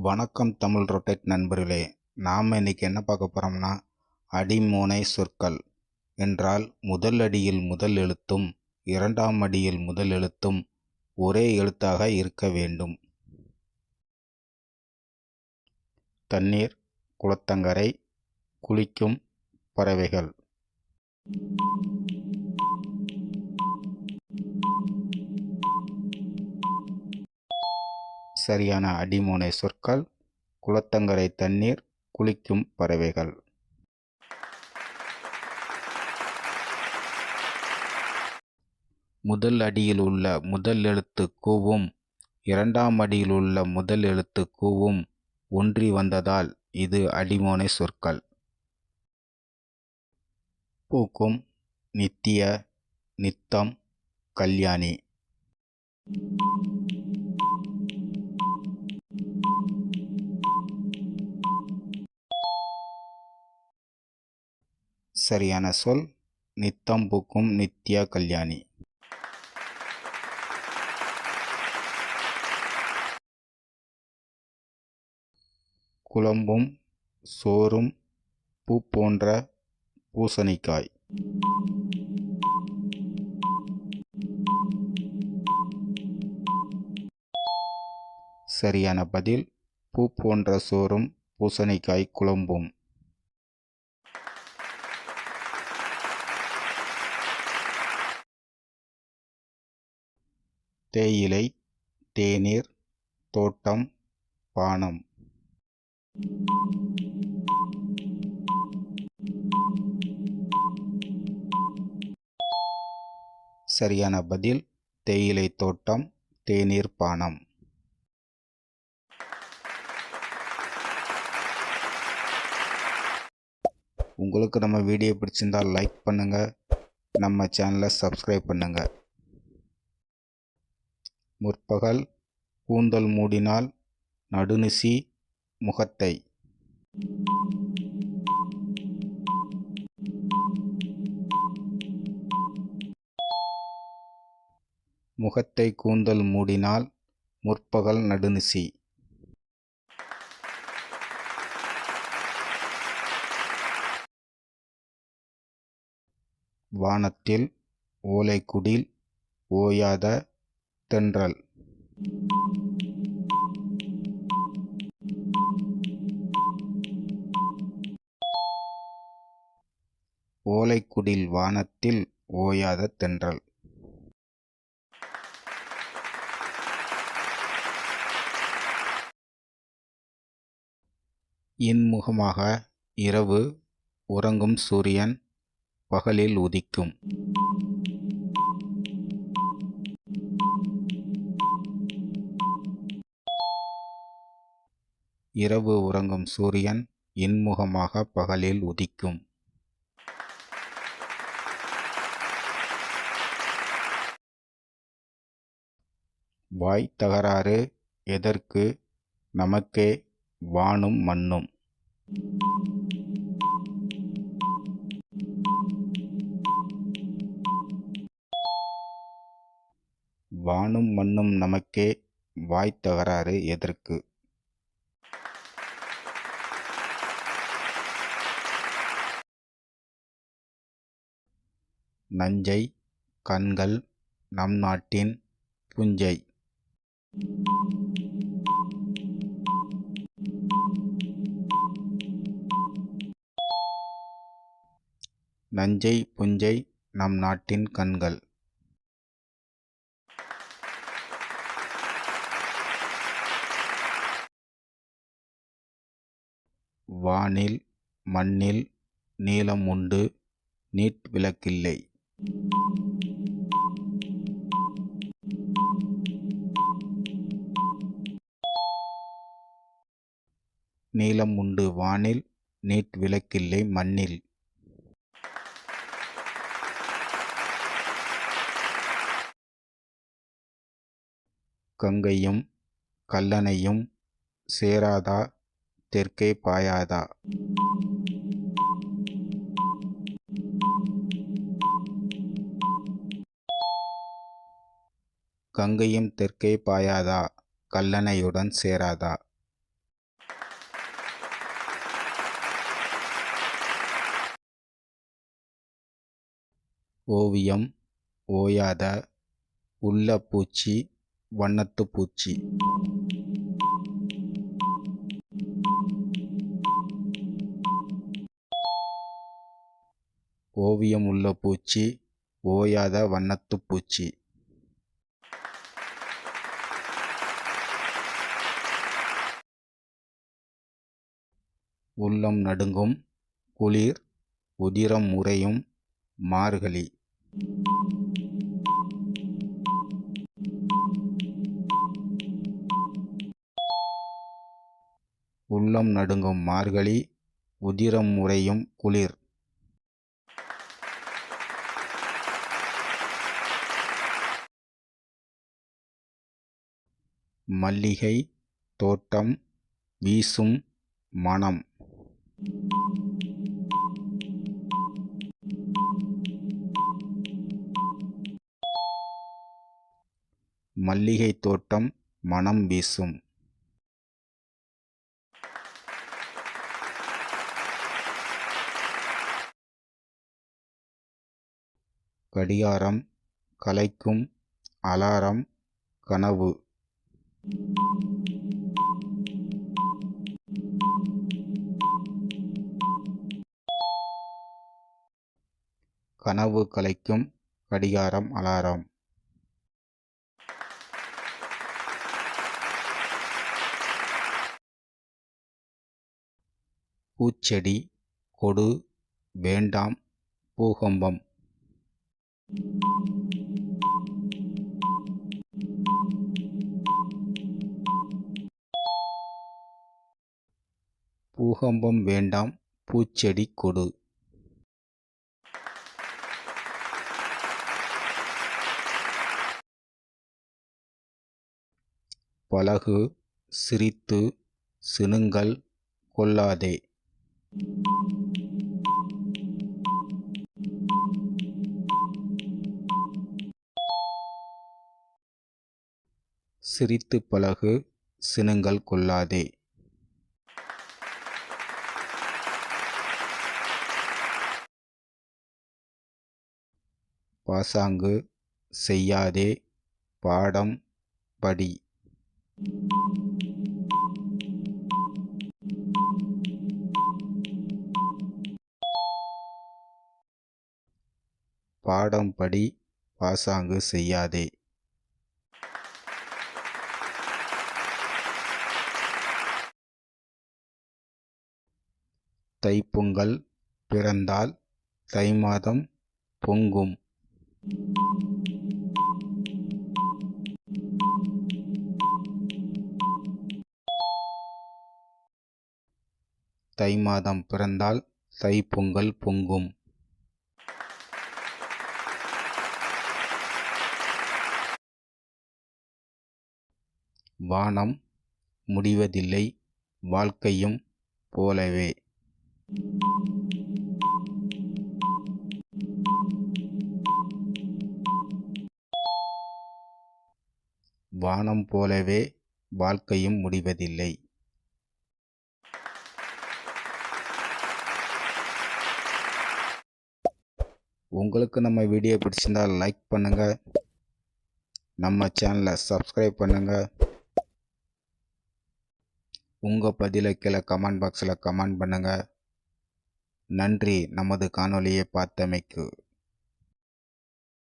வணக்கம் தமிழ் ரொட்டேட் நண்பர்களே நாம் இன்னைக்கு என்ன பார்க்க போகிறோம்னா அடிமோனை சொற்கள் என்றால் முதல் அடியில் முதல் எழுத்தும் இரண்டாம் அடியில் முதல் எழுத்தும் ஒரே எழுத்தாக இருக்க வேண்டும். தண்ணீர் குளத்தங்கரை குளிக்கும் பறவைகள். சரியான அடிமோனை சொற்கள் குளத்தங்கரை தண்ணீர் குளிக்கும் பறவைகள். முதல் அடியில் உள்ள முதல் எழுத்து கூவும் இரண்டாம் அடியில் உள்ள முதல் எழுத்து கூவும் ஒன்றி வந்ததால் இது அடிமோனை சொற்கள். பூக்கும் நித்திய நித்தம் கல்யாணி. சரியான சொல். நித்தம் பூக்கும் நித்யா கல்யாணி. குழம்பும் சோறும் பூ போன்ற பூசணிக்காய். சரியான பதில். பூ போன்ற சோறும் பூசணிக்காய் குழம்பும். தேயிலை தேநீர் தோட்டம் பானம். சரியான பதில் தேயிலை தோட்டம் தேநீர் பானம். உங்களுக்கு நம்ம வீடியோ பிடிச்சிருந்தால் லைக் பண்ணுங்கள் நம்ம சேனலை சப்ஸ்கிரைப் பண்ணுங்கள் முற்பகல் கூந்தல் மூடினால் நடுநிசி முகத்தை. முகத்தை கூந்தல் மூடினால் முற்பகல் நடுநிசி. வானத்தில் ஓலைக்குடில் ஓயாத தென்றல். ஓலைக்குடில் வானத்தில் ஓயாத தென்றல். இன்முகமாக இரவு உறங்கும் சூரியன் பகலில் உதிக்கும். இரவு உறங்கும் சூரியன் இன்முகமாக பகலில் உதிக்கும். வாய் தகராறு எதற்கு? நமக்கே வானும் மண்ணும். வானும் மண்ணும் நமக்கே வாய் தகராறு எதற்கு? நஞ்சை கண்கள் நம் நாட்டின் புஞ்சை. நஞ்சை புஞ்சை நம் நாட்டின் கண்கள். வானில் மண்ணில் நீளம் உண்டு நீட் விளக்கில்லை. நீலம் உண்டு வானில் நீட் விளக்கில்லை மண்ணில். கங்கையும் கல்லணையும் சேராதா தெற்கே பாயாதா? கங்கையும் தெற்கே பாயாதா? கல்லணையுடன் சேராதா? ஓவியம் ஓயாத உள்ள பூச்சி வண்ணத்து பூச்சி. ஓவியம் உள்ள பூச்சி ஓயாத வண்ணத்து பூச்சி. உள்ளம் நடுங்கும் குளிர் உதிரம் உறையும் மார்கழி. உள்ளம் நடுங்கும் மார்கழி உதிரம் உறையும் குளிர். மல்லிகை தோட்டம் வீசும் மணம் மல்லிகை தோட்டம் மணம் வீசும். கடிகாரம் கலைக்கும் அலாரம் கனவு. கனவு கலைக்கும் கடிகாரம் அலாரம். பூச்செடி கொடு வேண்டாம் பூகம்பம். பூகம்பம் வேண்டாம் பூச்செடி கொடு. பழகு சிரித்து சினுங்கள் கொள்ளாதே. சிரித்து பழகு சினுங்கள் கொள்ளாதே. பாசாங்கு செய்யாதே பாடம் படி. பாடம் படி பாசாங்கு செய்யாதே. தைப்பொங்கல் பிறந்தால் தை மாதம் பொங்கும். தை மாதம் பிறந்தால் தைப்பொங்கல் பொங்கும். வானம் முடிவதில்லை வாழ்க்கையும் போலவே. வானம் போலவே வாழ்க்கையும் முடிவதில்லை. உங்களுக்கு நம்ம வீடியோ பிடிச்சிருந்தால் லைக் பண்ணுங்கள் நம்ம சேனலை சப்ஸ்கிரைப் பண்ணுங்கள் உங்கள் பதிலை கீழே கமெண்ட் பாக்ஸில் கமெண்ட் பண்ணுங்கள் நன்றி. நமது காணொலியை பார்த்தமைக்கு.